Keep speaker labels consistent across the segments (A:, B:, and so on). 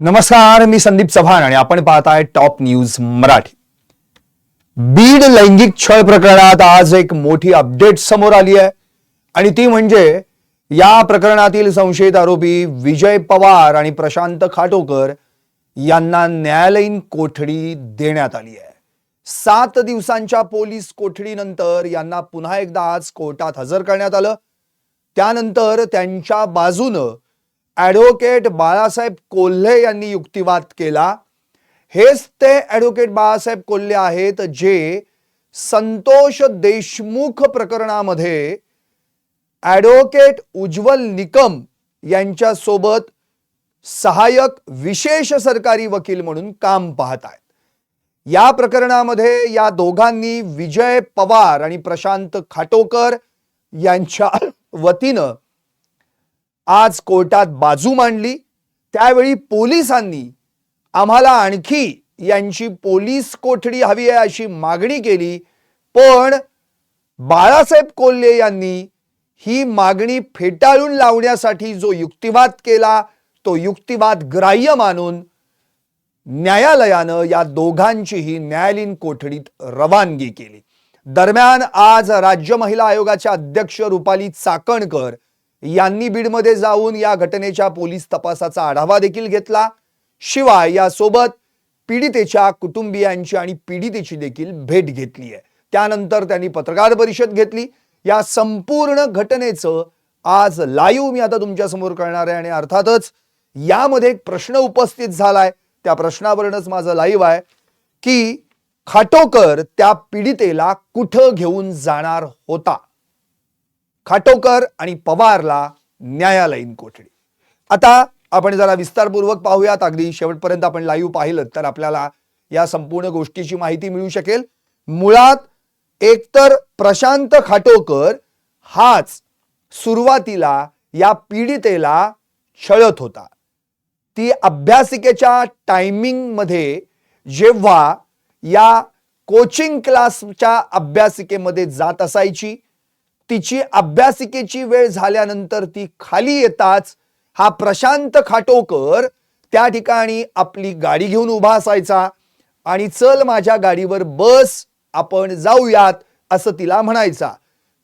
A: नमस्कार मी संदीप चव्हाण आणि आपण पाहताय टॉप न्यूज मराठी. बीड लैंगिक छळ प्रकरणात आज एक मोठी अपडेट समोर आली आहे आणि ती म्हणजे या प्रकरणातील संशयित आरोपी विजय पवार आणि प्रशांत खाटोकर यांना न्यायालयीन कोठडी देण्यात आली आहे. सात दिवसांच्या पोलीस कोठडीनंतर यांना पुन्हा एकदा आज कोर्टात हजर करण्यात आलं. त्यानंतर त्यांच्या बाजूनं ॲडव्होकेट बाळासाहेब कोल्हे यांनी युक्तिवाद केला. हेच ते ॲडव्होकेट बाळासाहेब कोल्हे आहेत जे संतोष देशमुख प्रकरणामध्ये ॲडव्होकेट उज्ज्वल निकम यांच्यासोबत सहाय्यक विशेष सरकारी वकील म्हणून काम पाहत आहेत. या प्रकरणामध्ये या दोघांनी विजय पवार आणि प्रशांत खाटोकर यांच्या वतीनं आज कोर्टात बाजू मांडली. त्यावेळी पोलिसांनी आम्हाला आणखी यांची पोलीस कोठडी हवी आहे अशी मागणी केली. पण बाळासाहेब कोल्हे यांनी ही मागणी फेटाळून लावण्यासाठी जो युक्तिवाद केला तो युक्तिवाद ग्राह्य मानून न्यायालयानं या दोघांचीही न्यायालयीन कोठडीत रवानगी केली. दरम्यान आज राज्य महिला आयोगाच्या अध्यक्ष रुपाली चाकणकर यांनी बीडमध्ये जाऊन या घटनेच्या पोलीस तपासाचा आढावा देखील घेतला. शिवाय यासोबत पीडितेच्या कुटुंबियांची आणि पीडितेची देखील भेट घेतली आहे. त्यानंतर त्यांनी पत्रकार परिषद घेतली. या संपूर्ण घटनेचं आज लाईव्ह मी आता तुमच्यासमोर करणार आहे आणि अर्थातच यामध्ये एक प्रश्न उपस्थित झालाय. त्या प्रश्नावरूनच माझं लाईव्ह आहे की खाटोकर त्या पीडितेला कुठं घेऊन जाणार होता? खाटोकर आणि पवारला न्यायालयीन कोठडी. आता आपण जरा विस्तारपूर्वक पाहूयात. अगदी शेवटपर्यंत आपण लाईव्ह पाहिलं तर आपल्याला या संपूर्ण गोष्टीची माहिती मिळू शकेल. मुळात एकतर प्रशांत खाटोकर हाच सुरुवातीला या पीडितेला छळत होता. ती अभ्यासिकेच्या टायमिंगमध्ये जेव्हा या कोचिंग क्लासच्या अभ्यासिकेमध्ये जात असायची तिची अभ्यासिकेची वेळ झाल्यानंतर ती खाली येताच हा प्रशांत खाटोकर त्या ठिकाणी आपली गाडी घेऊन उभा असायचा आणि चल माझ्या गाडीवर बस आपण जाऊयात असं तिला म्हणायचा.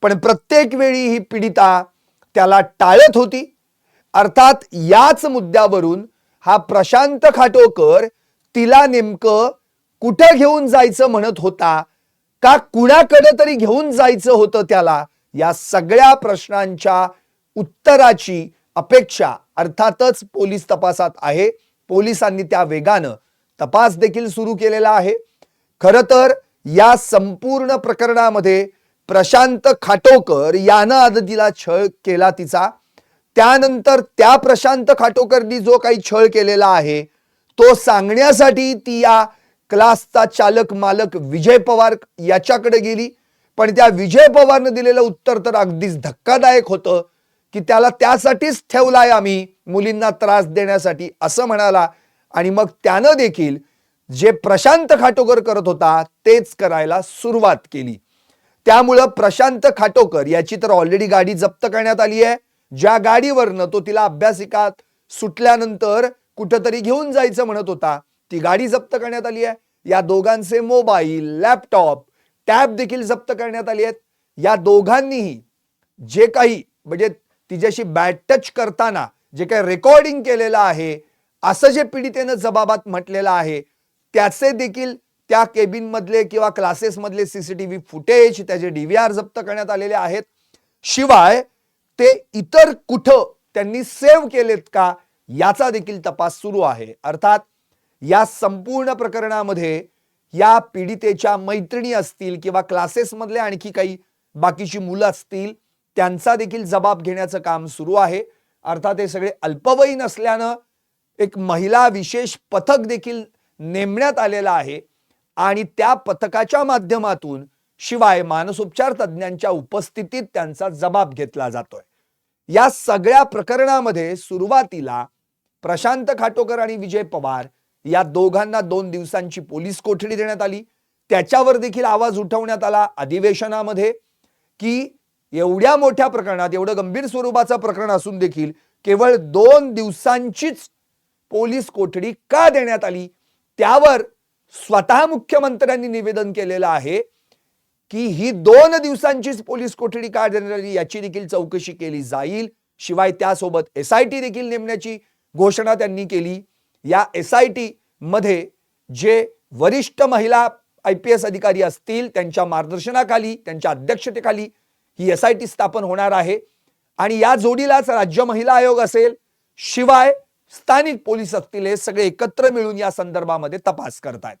A: पण प्रत्येक वेळी ही पीडिता त्याला टाळत होती. अर्थात याच मुद्द्यावरून हा प्रशांत खाटोकर तिला नेमकं कुठं घेऊन जायचं म्हणत होता का कुणाकडे तरी घेऊन जायचं होतं त्याला या सगळ्या प्रश्नांच्या उत्तराची अपेक्षा अर्थातच पोलीस तपासात आहे. पोलिसांनी त्या वेगानं तपास देखील सुरू केलेला आहे. खरं तर या संपूर्ण प्रकरणामध्ये प्रशांत खाटोकर यानं आदतीला छळ केला तिचा. त्यानंतर त्या प्रशांत खाटोकरनी जो काही छळ केलेला आहे तो सांगण्यासाठी ती या क्लासचा चालक मालक विजय पवार याच्याकडे गेली. पण त्या विजय पवारनं दिलेलं उत्तर तर अगदीच धक्कादायक होतं की त्याला त्यासाठीच ठेवलाय आम्ही मुलींना त्रास देण्यासाठी असं म्हणाला. आणि मग त्यानं देखील जे प्रशांत खाटोकर करत होता तेच करायला सुरुवात केली. त्यामुळं प्रशांत खाटोकर याची तर ऑलरेडी गाडी जप्त करण्यात आली आहे. ज्या गाडीवरनं तो तिला अभ्यासिकात सुटल्यानंतर कुठंतरी घेऊन जायचं म्हणत होता ती गाडी जप्त करण्यात आली आहे. या दोघांचे मोबाईल लॅपटॉप टॅब देखील जप्त करण्यात आली आहेत. या दोघांनीही जे काही म्हणजे तिच्याशी बॅट टच करताना जे काही रेकॉर्डिंग केलेलं आहे असं जे पीडितेनं जबाबात म्हटलेलं आहे त्याचे देखील त्या केबिन मधले किंवा सी टी सीसीटीव्ही फुटेज त्याचे डी व्ही आर जप्त करण्यात आलेले आहेत. शिवाय ते इतर कुठं त्यांनी सेव्ह केलेत का याचा देखील तपास सुरू आहे. अर्थात या संपूर्ण प्रकरणामध्ये या पीडितेच्या मैत्रिणी असतील किंवा क्लासेसमधले आणखी काही बाकीची मुलं असतील त्यांचा देखील जबाब घेण्याचं काम सुरू आहे. अर्थात हे सगळे अल्पवयीन असल्यानं एक महिला विशेष पथक देखील नेमण्यात आलेलं आहे. आणि त्या पथकाच्या माध्यमातून शिवाय मानसोपचार तज्ज्ञांच्या उपस्थितीत त्यांचा जबाब घेतला जातोय. या सगळ्या प्रकरणामध्ये सुरुवातीला प्रशांत खाटोकर आणि विजय पवार या दोघांना दोन दिवसांची पोलीस कोठडी देण्यात आली. त्याच्यावर देखील आवाज उठवण्यात आला अधिवेशनामध्ये की एवढ्या मोठ्या प्रकरणात एवढं गंभीर स्वरूपाचं प्रकरण असून देखील केवळ दोन दिवसांचीच पोलीस कोठडी का देण्यात आली? त्यावर स्वतः मुख्यमंत्र्यांनी निवेदन केलेलं आहे की ही दोन दिवसांचीच पोलीस कोठडी का देण्यात आली याची देखील चौकशी केली जाईल. शिवाय त्यासोबत एस आय टी देखील नेमण्याची घोषणा त्यांनी केली. या एस आय टीमध्ये जे वरिष्ठ महिला आय पी एस अधिकारी असतील त्यांच्या मार्गदर्शनाखाली त्यांच्या अध्यक्षतेखाली ही एस आय टी स्थापन होणार आहे. आणि या जोडीलाच राज्य महिला आयोग असेल शिवाय स्थानिक पोलीस असतील हे सगळे एकत्र मिळून या संदर्भामध्ये तपास करतायत.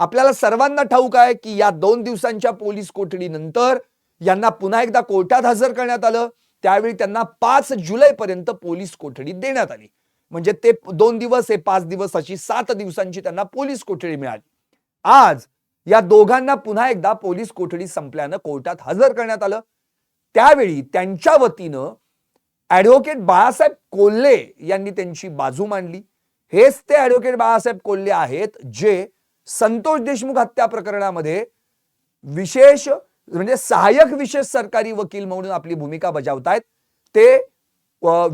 A: आपल्याला सर्वांना ठाऊक आहे की या दोन दिवसांच्या पोलीस कोठडीनंतर यांना पुन्हा एकदा कोर्टात हजर करण्यात आलं. त्यावेळी त्यांना पाच जुलैपर्यंत पोलीस कोठडी देण्यात आली. म्हणजे ते दोन दिवस हे पाच दिवस अशी सात दिवसांची त्यांना पोलीस कोठडी मिळाली. आज या दोघांना पुन्हा एकदा पोलीस कोठडी संपल्यानं कोर्टात हजर करण्यात आलं. त्यावेळी त्यांच्या वतीनं ऍडव्होकेट बाळासाहेब कोल्हे यांनी त्यांची बाजू मांडली. हेच ते ऍडव्होकेट बाळासाहेब कोल्हे आहेत जे संतोष देशमुख हत्या प्रकरणामध्ये विशेष म्हणजे सहाय्यक विशेष सरकारी वकील म्हणून आपली भूमिका बजावतायत. ते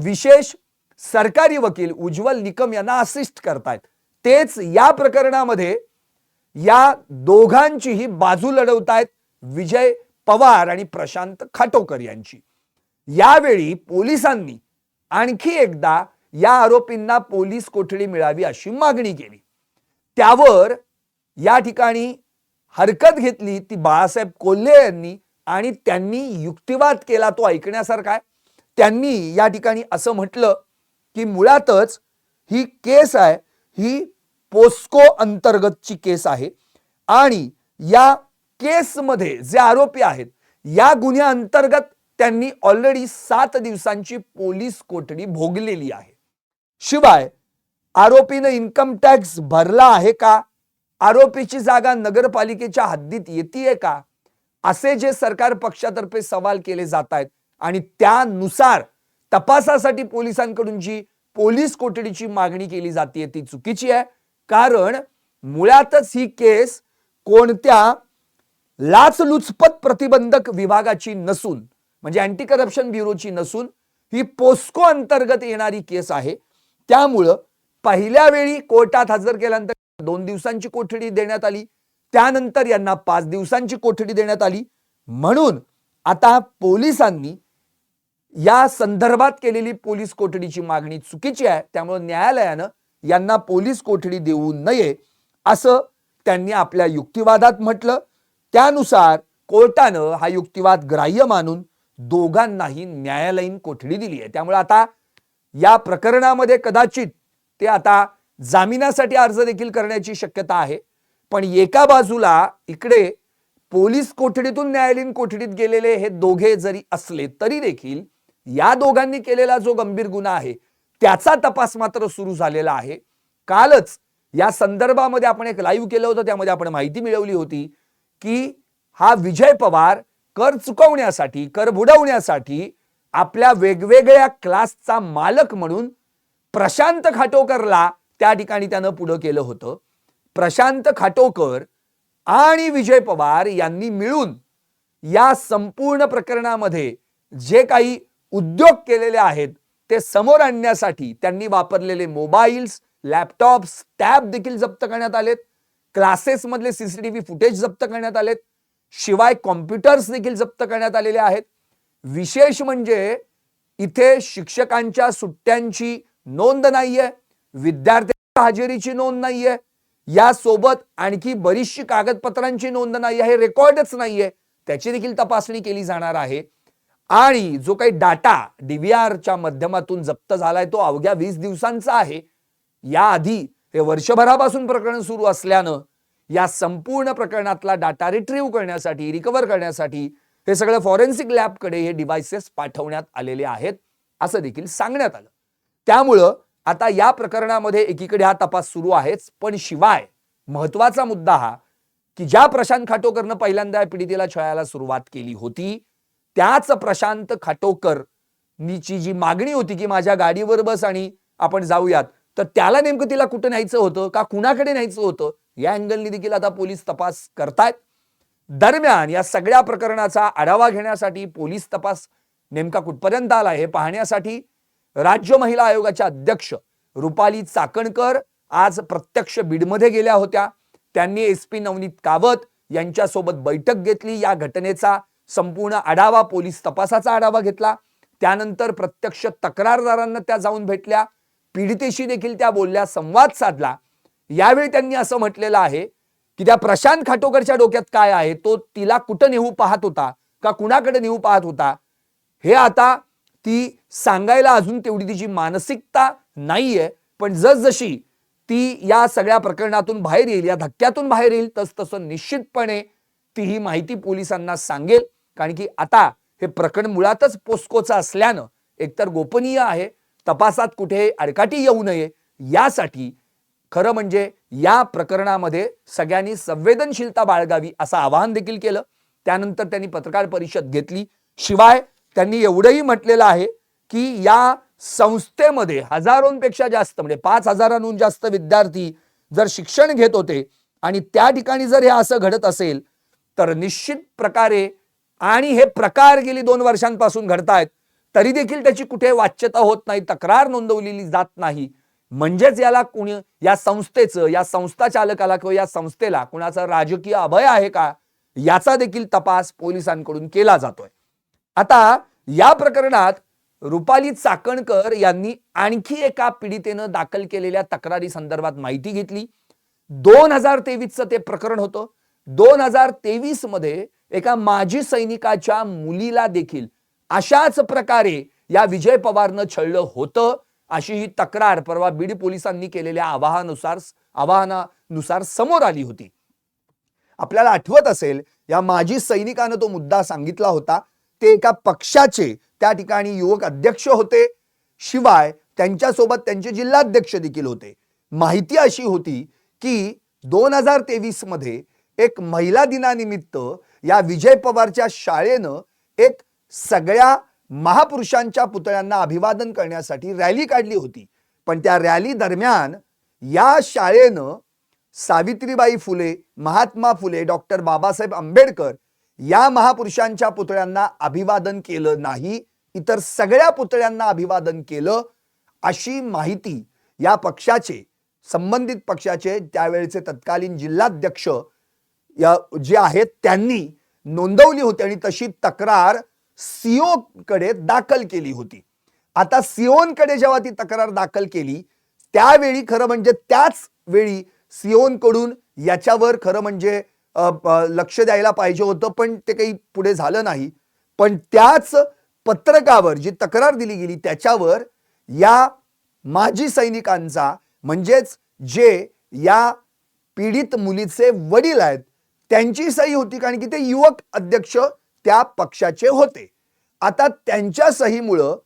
A: विशेष सरकारी वकील उज्ज्वल निकम यांना असिस्ट करतायत. तेच या प्रकरणामध्ये या दोघांचीही बाजू लढवतायत विजय पवार आणि प्रशांत खाटोकर यांची. यावेळी पोलिसांनी आणखी एकदा या आरोपींना पोलीस कोठडी मिळावी अशी मागणी केली. त्यावर या ठिकाणी हरकत घेतली ती बाळासाहेब कोल्हे यांनी आणि त्यांनी युक्तिवाद केला तो ऐकण्यासारखा आहे. त्यांनी या ठिकाणी असं म्हटलं की मुळातच ही केस आहे ही पोस्को अंतर्गतची केस आहे. आणि या केसमध्ये जे आरोपी आहेत या गुन्ह्या अंतर्गत त्यांनी ऑलरेडी सात दिवसांची पोलीस कोठडी भोगलेली आहे. शिवाय आरोपीनं इन्कम टॅक्स भरला आहे का? आरोपीची जागा नगरपालिकेच्या हद्दीत येते का? असे जे सरकार पक्षातर्फे सवाल केले जात आहेत आणि त्यानुसार तपासासाठी पोलिसांकडून जी पोलीस कोठडीची मागणी केली जाते ती चुकीची आहे. कारण मुळातच ही केस कोणत्या लाचलुचपत प्रतिबंधक विभागाची नसून म्हणजे अँटी करप्शन ब्युरोची नसून ही पोस्को अंतर्गत येणारी केस आहे. त्यामुळं पहिल्या वेळी कोर्टात हजर केल्यानंतर दोन दिवसांची कोठडी देण्यात आली. त्यानंतर यांना पाच दिवसांची कोठडी देण्यात आली. म्हणून आता पोलिसांनी या संदर्भात केलेली पोलीस कोठडीची मागणी चुकीची आहे त्यामुळे न्यायालयानं यांना पोलीस कोठडी देऊ नये असं त्यांनी आपल्या युक्तिवादात म्हटलं. त्यानुसार कोर्टानं हा युक्तिवाद ग्राह्य मानून दोघांनाही न्यायालयीन कोठडी दिली आहे. त्यामुळे आता या प्रकरणामध्ये कदाचित ते आता जामिनासाठी अर्ज देखील करण्याची शक्यता आहे. पण एका बाजूला इकडे पोलीस कोठडीतून न्यायालयीन कोठडीत गेलेले हे दोघे जरी असले तरी देखील या दोघांनी केलेला जो गंभीर गुन्हा आहे त्याचा तपास मात्र सुरू झालेला आहे. कालच या संदर्भामध्ये आपण एक लाईव्ह केलं होतं त्यामध्ये आपण माहिती मिळवली होती की हा विजय पवार कर चुकवण्यासाठी कर बुडवण्यासाठी आपल्या वेगवेगळ्या क्लासचा मालक म्हणून प्रशांत खाटोकरला त्या ठिकाणी त्यानं पुढं केलं होतं. प्रशांत खाटोकर आणि विजय पवार यांनी मिळून या संपूर्ण प्रकरणामध्ये जे काही उद्योग केलेले आहेत ते समोर आणण्यासाठी त्यांनी वापरलेले मोबाईल्स लॅपटॉप्स टॅब देखील जप्त करण्यात आलेत. क्लासेसमधले सीसीटीव्ही फुटेज जप्त करण्यात आलेत. शिवाय कॉम्प्युटर्स देखील जप्त करण्यात आलेले आहेत. विशेष म्हणजे इथे शिक्षकांच्या सुट्ट्यांची नोंद नाहीये विद्यार्थ्यांच्या हजेरीची नोंद नाहीये यासोबत आणखी बरीचशी कागदपत्रांची नोंद नाही आहे रेकॉर्डच नाहीये. त्याची देखील तपासणी केली जाणार आहे. आणि जो काही डाटा डीव्हीआरच्या माध्यमातून जप्त झालाय तो अवघ्या वीस दिवसांचा आहे. याआधी हे वर्षभरापासून प्रकरण सुरू असल्यानं या संपूर्ण प्रकरणातला डाटा रिट्रीव्ह करण्यासाठी रिकव्हर करण्यासाठी हे सगळं फॉरेन्सिक लॅबकडे हे डिव्हायसेस पाठवण्यात आलेले आहेत असं देखील सांगण्यात आलं. त्यामुळं आता या प्रकरणामध्ये एकीकडे हा तपास सुरू आहेच पण शिवाय महत्त्वाचा मुद्दा हा की ज्या प्रशांत खाटोकरनं पहिल्यांदा पीडितेला छळायला सुरुवात केली होती त्याच प्रशांत खाटोकर नीची जी मागणी होती की माझ्या गाडीवर बस आणि आपण जाऊयात तर त्याला नेमकं तिला कुठं न्यायचं होतं का कुणाकडे न्यायचं होतं या अँगलनी देखील आता पोलीस तपास करतायत. दरम्यान या सगळ्या प्रकरणाचा आढावा घेण्यासाठी पोलीस तपास नेमका कुठपर्यंत आला हे पाहण्यासाठी राज्य महिला आयोगाच्या अध्यक्ष रुपाली चाकणकर आज प्रत्यक्ष बीडमध्ये गेल्या होत्या. त्यांनी एस पी नवनीत कावत यांच्यासोबत बैठक घेतली. या घटनेचा संपूर्ण आढावा पोलीस तपासाचा आढावा घेतला. त्यानंतर प्रत्यक्ष तक्रारदारांना त्या जाऊन भेटल्या. पीडितेशी देखील त्या बोलल्या संवाद साधला. यावेळी त्यांनी असं म्हटलेलं आहे की त्या प्रशांत खाटोकरच्या डोक्यात काय आहे? तो तिला कुठं नेऊ पाहत होता? का कुणाकडे नेऊ पाहत होता? हे आता ती सांगायला अजून तेवढी तिची मानसिकता नाहीये पण जसजशी ती या सगळ्या प्रकरणातून बाहेर येईल या धक्क्यातून बाहेर येईल तस तसं निश्चितपणे ती ही माहिती पोलिसांना सांगेल. कारण की आता हे प्रकरण मुळातच पोस्कोचं असल्यानं एकतर गोपनीय आहे तपासात कुठे अडकाटी येऊ नये यासाठी खरं म्हणजे या प्रकरणामध्ये सगळ्यांनी संवेदनशीलता बाळगावी असं आवाहन देखील केलं. त्यानंतर त्यांनी पत्रकार परिषद घेतली. शिवाय त्यांनी एवढंही म्हटलेलं आहे की या संस्थेमध्ये हजारोंपेक्षा जास्त म्हणजे पाच हजारांहून जास्त विद्यार्थी जर शिक्षण घेत होते आणि त्या ठिकाणी जर हे असं घडत असेल तर निश्चित प्रकारे आणि हे प्रकार गेली दोन वर्षांपासून घडतायत तरी देखील त्याची कुठे वाच्यता होत नाही तक्रार नोंदवलेली जात नाही. म्हणजेच याला कुणी या संस्थेचं या संस्था चालकाला किंवा या संस्थेला कुणाचा राजकीय अभय आहे का याचा देखील तपास पोलिसांकडून केला जातोय. आता या प्रकरणात रुपाली चाकणकर यांनी आणखी एका पीडितेनं दाखल केलेल्या तक्रारी संदर्भात माहिती घेतली. दोन हजार तेवीसचं ते प्रकरण होतं. दोन हजार तेवीसमध्ये एका माजी सैनिकाच्या मुलीला देखील अशाच प्रकारे या विजय पवारनं छळलं होतं अशी ही तक्रार परवा बीड पोलिसांनी केलेल्या आवाहानुसार आवाहनानुसार समोर आली होती. आपल्याला आठवत असेल या माजी सैनिकानं तो मुद्दा सांगितला होता ते एका पक्षाचे त्या ठिकाणी युवक अध्यक्ष होते शिवाय त्यांच्यासोबत त्यांचे जिल्हाध्यक्ष देखील होते. माहिती अशी होती की दोन हजार तेवीसमध्ये एक महिला दिनानिमित्त या विजय पवारच्या शाळेनं एक सगळ्या महापुरुषांच्या पुतळ्यांना अभिवादन करण्यासाठी रॅली काढली होती. पण त्या रॅली दरम्यान या शाळेनं सावित्रीबाई फुले महात्मा फुले डॉक्टर बाबासाहेब आंबेडकर या महापुरुषांच्या पुतळ्यांना अभिवादन केलं नाही इतर सगळ्या पुतळ्यांना अभिवादन केलं अशी माहिती या पक्षाचे संबंधित पक्षाचे त्यावेळेचे तत्कालीन जिल्हाध्यक्ष या जे आहेत त्यांनी नोंदवली होती आणि तशी तक्रार सीओ कडे दाखल केली होती. आता सिओनकडे जेव्हा ती तक्रार दाखल केली त्यावेळी खरं म्हणजे त्याच वेळी सिओनकडून याच्यावर खरं म्हणजे लक्ष द्यायला पाहिजे होतं पण ते काही पुढे झालं नाही. पण त्याच पत्रकावर जी तक्रार दिली गेली त्याच्यावर या माजी सैनिकांचा म्हणजेच जे या पीडित मुलीचे वडील आहेत त्यांची सही होती कारण की ते युवक अध्यक्ष त्या पक्षाचे होते. आता त्यांच्या सहीमुळं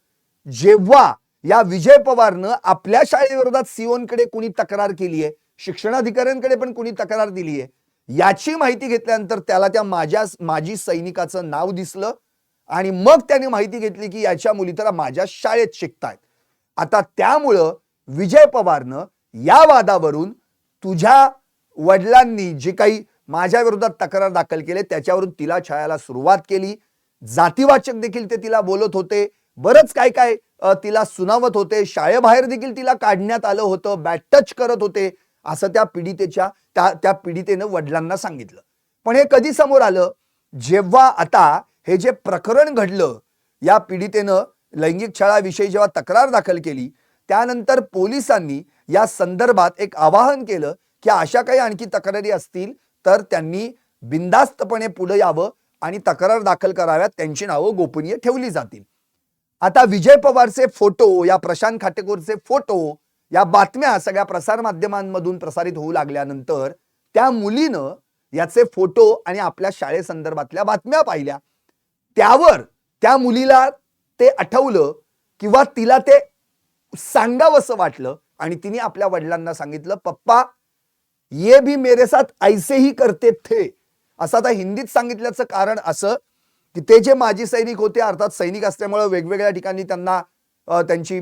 A: जेव्हा या विजय पवारनं आपल्या शाळेविरोधात सीओनकडे कुणी तक्रार केली आहे शिक्षणाधिकाऱ्यांकडे पण कुणी तक्रार दिली आहे याची माहिती घेतल्यानंतर त्याला त्या माझ्या माजी सैनिकाचं नाव दिसलं आणि मग त्याने माहिती घेतली की याच्या मुली तर माझ्या शाळेत शिकतायत. आता त्यामुळं विजय पवारनं या वादावरून तुझ्या वडिलांनी जे काही माझ्या विरोधात तक्रार दाखल केले त्याच्यावरून तिला छायाला सुरुवात केली. जातीवाचक देखील ते तिला बोलत होते. बरंच काय काय तिला सुनावत होते. शाळेबाहेर देखील तिला काढण्यात आलं होतं. बॅट टच करत होते. असं त्या पीडितेच्या त्या त्या पीडितेनं वडिलांना सांगितलं. पण हे कधी समोर आलं? जेव्हा आता हे जे प्रकरण घडलं या पीडितेनं लैंगिक छळाविषयी जेव्हा तक्रार दाखल केली त्यानंतर पोलिसांनी या संदर्भात एक आवाहन केलं की अशा काही आणखी तक्रारी असतील तर त्यांनी बिंदास्तपणे पुढे यावं आणि तक्रार दाखल कराव्यात. त्यांची नावं गोपनीय ठेवली जातील. आता विजय पवारचे फोटो या प्रशांत खाटेकोरचे फोटो या बातम्या सगळ्या प्रसार माध्यमांमधून प्रसारित होऊ लागल्यानंतर त्या मुलीनं याचे फोटो आणि आपल्या शाळेसंदर्भातल्या बातम्या पाहिल्या. त्यावर त्या मुलीला ते आठवलं किंवा तिला ते सांगावंसं वाटलं आणि तिने आपल्या वडिलांना सांगितलं पप्पा ये भी मेरे साथ ऐसे ही करते थे. असं आता हिंदीत सांगितल्याचं कारण असं की ते जे माजी सैनिक होते अर्थात सैनिक असल्यामुळं वेगवेगळ्या ठिकाणी त्यांना त्यांची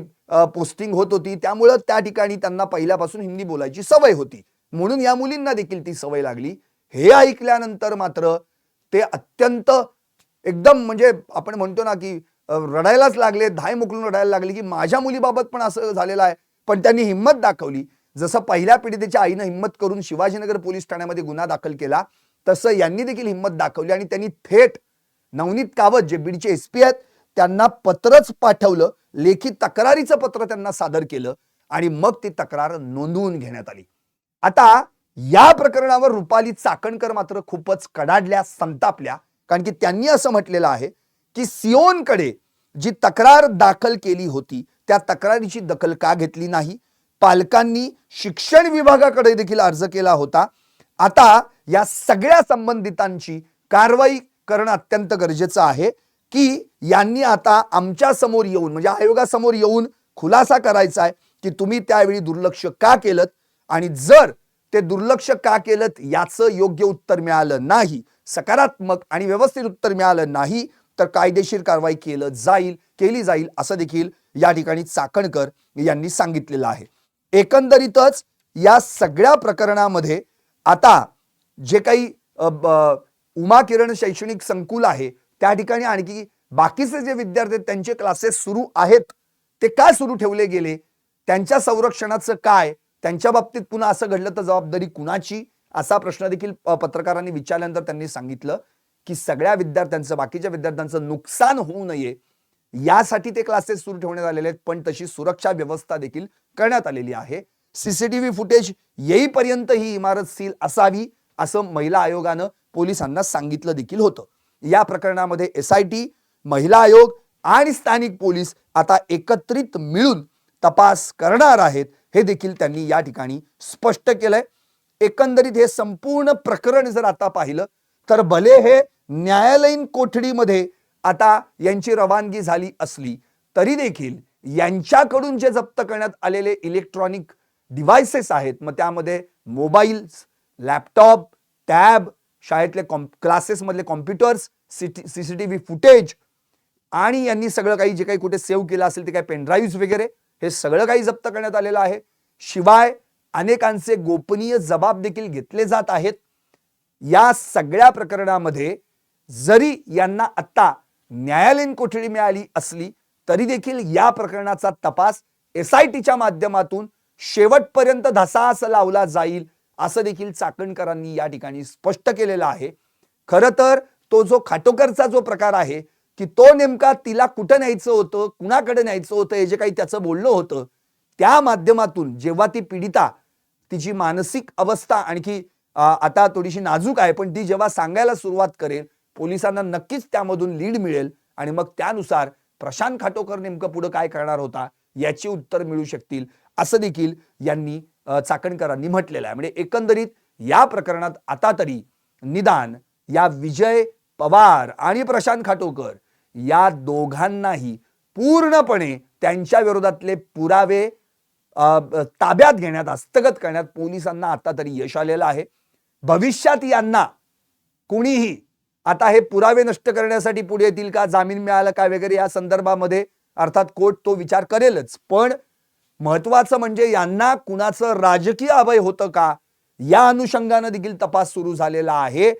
A: पोस्टिंग होत होती. त्यामुळं त्या ठिकाणी त्यांना पहिल्यापासून हिंदी बोलायची सवय होती. म्हणून या मुलींना देखील ती सवय लागली. हे ऐकल्यानंतर मात्र ते अत्यंत एकदम म्हणजे आपण म्हणतो ना की रडायलाच लागले धाय मुकलून रडायला लागले की माझ्या मुलीबाबत पण असं झालेलं आहे. पण त्यांनी हिंमत दाखवली. जसं पहिल्या पीडितेच्या आईनं हिंमत करून शिवाजीनगर पोलीस ठाण्यामध्ये गुन्हा दाखल केला तसं यांनी देखील हिंमत दाखवली आणि त्यांनी थेट नवनीत कावत जे बीडचे एस पी आहेत त्यांना पत्रच पाठवलं लेखी तक्रारीचं पत्र त्यांना सादर केलं आणि मग ती तक्रार नोंदवून घेण्यात आली. आता या प्रकरणावर रुपाली चाकणकर मात्र खूपच कडाडल्या संतापल्या कारण की त्यांनी असं म्हटलेलं आहे की सिओनकडे जी तक्रार दाखल केली होती त्या तक्रारीची दखल का घेतली नाही? पालकांनी शिक्षण विभागाकडे देखील अर्ज केला होता. आता या सगळ्या संबंधितांची कारवाई करणं अत्यंत गरजेचं आहे की यांनी आता आमच्यासमोर येऊन म्हणजे आयोगासमोर येऊन खुलासा करायचा आहे की तुम्ही त्यावेळी दुर्लक्ष का केलं आणि जर ते दुर्लक्ष का केलं याचं योग्य उत्तर मिळालं नाही सकारात्मक आणि व्यवस्थित उत्तर मिळालं नाही तर कायदेशीर कारवाई केलं जाईल केली जाईल असं देखील या ठिकाणी चाकणकर यांनी सांगितलेलं आहे. एकंदरीतच या सगळ्या प्रकरणामध्ये आता जे काही उमा किरण शैक्षणिक संकुल आहे त्या ठिकाणी आणखी बाकीचे जे विद्यार्थी आहेत त्यांचे क्लासेस सुरू आहेत ते काय सुरू ठेवले गेले? त्यांच्या संरक्षणाचं काय? त्यांच्या बाबतीत पुन्हा असं घडलं तर जबाबदारी कुणाची? असा प्रश्न देखील पत्रकारांनी विचारल्यानंतर त्यांनी सांगितलं की सगळ्या विद्यार्थ्यांचं बाकीच्या विद्यार्थ्यांचं नुकसान होऊ नये यासाठी ते क्लासेस सुरू ठेवण्यात आलेले आहेत पण तशी सुरक्षा व्यवस्था देखील करण्यात आलेली आहे. सीसीटीव्ही फुटेज येईपर्यंत ही इमारत सील असावी असं महिला आयोगानं पोलिसांना सांगितलं देखील होतं. या प्रकरणामध्ये एस आय टी महिला आयोग आणि स्थानिक पोलीस आता एकत्रित मिळून तपास करणार आहेत हे देखील त्यांनी या ठिकाणी स्पष्ट केलंय. एकंदरीत हे संपूर्ण प्रकरण जर आता पाहिलं तर भले हे न्यायालयीन कोठडीमध्ये आता यांची रवानगी झाली असली तरी देखील यांच्याकडून जे जप्त करण्यात आलेले इलेक्ट्रॉनिक डिव्हायसेस आहेत मग त्यामध्ये मोबाईल्स लॅपटॉप टॅब शाळेतले कॉम क्लासेसमधले कॉम्प्युटर्स सीसीटीव्ही फुटेज आणि यांनी सगळं काही जे काही कुठे सेव्ह केलं असेल ते काही पेनड्राईव्ह वगैरे हे सगळं काही जप्त करण्यात आलेलं आहे. शिवाय अनेकांचे गोपनीय जबाब देखील घेतले जात आहेत. या सगळ्या प्रकरणामध्ये जरी यांना आत्ता न्यायालयीन कोठडी मिळाली असली तरी देखील या प्रकरणाचा तपास एस आय टीच्या माध्यमातून शेवटपर्यंत धसास लावला जाईल असं देखील चाकणकरांनी या ठिकाणी स्पष्ट केलेलं आहे. खरं तर तो जो खाटोकरचा जो प्रकार आहे की तो नेमका तिला कुठं न्यायचं होतं कुणाकडे न्यायचं होतं हे जे काही त्याचं बोलणं होतं त्या माध्यमातून जेव्हा ती पीडिता तिची मानसिक अवस्था आणखी आता थोडीशी नाजूक आहे पण ती जेव्हा सांगायला सुरुवात करेल पोलिसांना नक्कीच त्यामधून लीड मिळेल आणि मग त्यानुसार प्रशांत खाटोकर नेमकं पुढं काय करणार होता याची उत्तर मिळू शकतील असं देखील यांनी चाकणकरांनी म्हटलेलं आहे. म्हणजे एकंदरीत या प्रकरणात आता तरी निदान या विजय पवार आणि प्रशांत खाटोकर या दोघांनाही पूर्णपणे त्यांच्या विरोधातले पुरावे ताब्यात घेण्यात हस्तगत करण्यात पोलिसांना आता तरी यश आलेलं आहे. भविष्यात यांना कुणीही आता हे पुरावे नष्ट करण्यासाठी पुढे येतील का? जामीन मिळाला का वगैरे या संदर्भामध्ये? अर्थात कोर्ट तो विचार करेलच. पण महत्वाचं म्हणजे यांना कुणाचं राजकीय अभय होतं का? या अनुषंगानं देखील तपास सुरू झालेला आहे.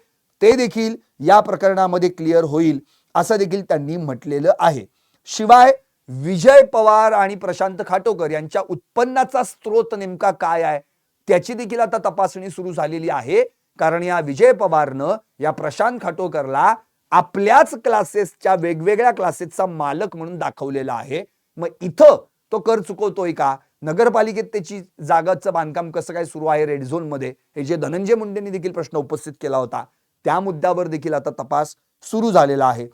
A: ते देखील या प्रकरणामध्ये क्लिअर होईल असं देखील त्यांनी म्हटलेलं आहे. शिवाय विजय पवार आणि प्रशांत खाटोकर यांच्या उत्पन्नाचा स्रोत नेमका काय आहे? त्याची देखील आता तपासणी सुरू झालेली आहे. कारण या विजय पवारनं या प्रशांत खाटोकरला आपल्याच क्लासेसच्या वेगवेगळ्या क्लासेसचा मालक म्हणून दाखवलेला आहे. मग इथं तो कर चुकवतोय का? नगरपालिकेत त्याची जागाचं बांधकाम कसं काय सुरू आहे रेड झोनमध्ये हे जे धनंजय मुंडेंनी देखील प्रश्न उपस्थित केला होता त्या मुद्द्यावर देखील आता तपास सुरू झालेला आहे.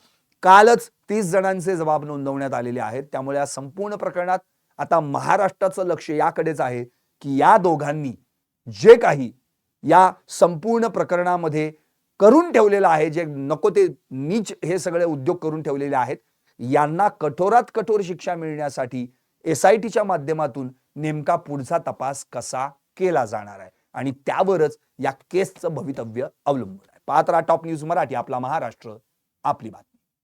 A: कालच तीस जणांचे जबाब नोंदवण्यात आलेले आहेत. त्यामुळे या संपूर्ण प्रकरणात आता महाराष्ट्राचं लक्ष याकडेच आहे की या दोघांनी जे काही या संपूर्ण प्रकरणामध्ये करून ठेवलेलं आहे जे नको ते नीच हे सगळे उद्योग करून ठेवलेले आहेत. यांना कठोरात कठोर शिक्षा मिळण्यासाठी एस आय टीच्या माध्यमातून नेमका पुढचा तपास कसा केला जाणार आहे? आणि त्यावरच या केसचं भवितव्य अवलंबून आहे. पाहत राहा टॉप न्यूज मराठी आपला महाराष्ट्र आपली बात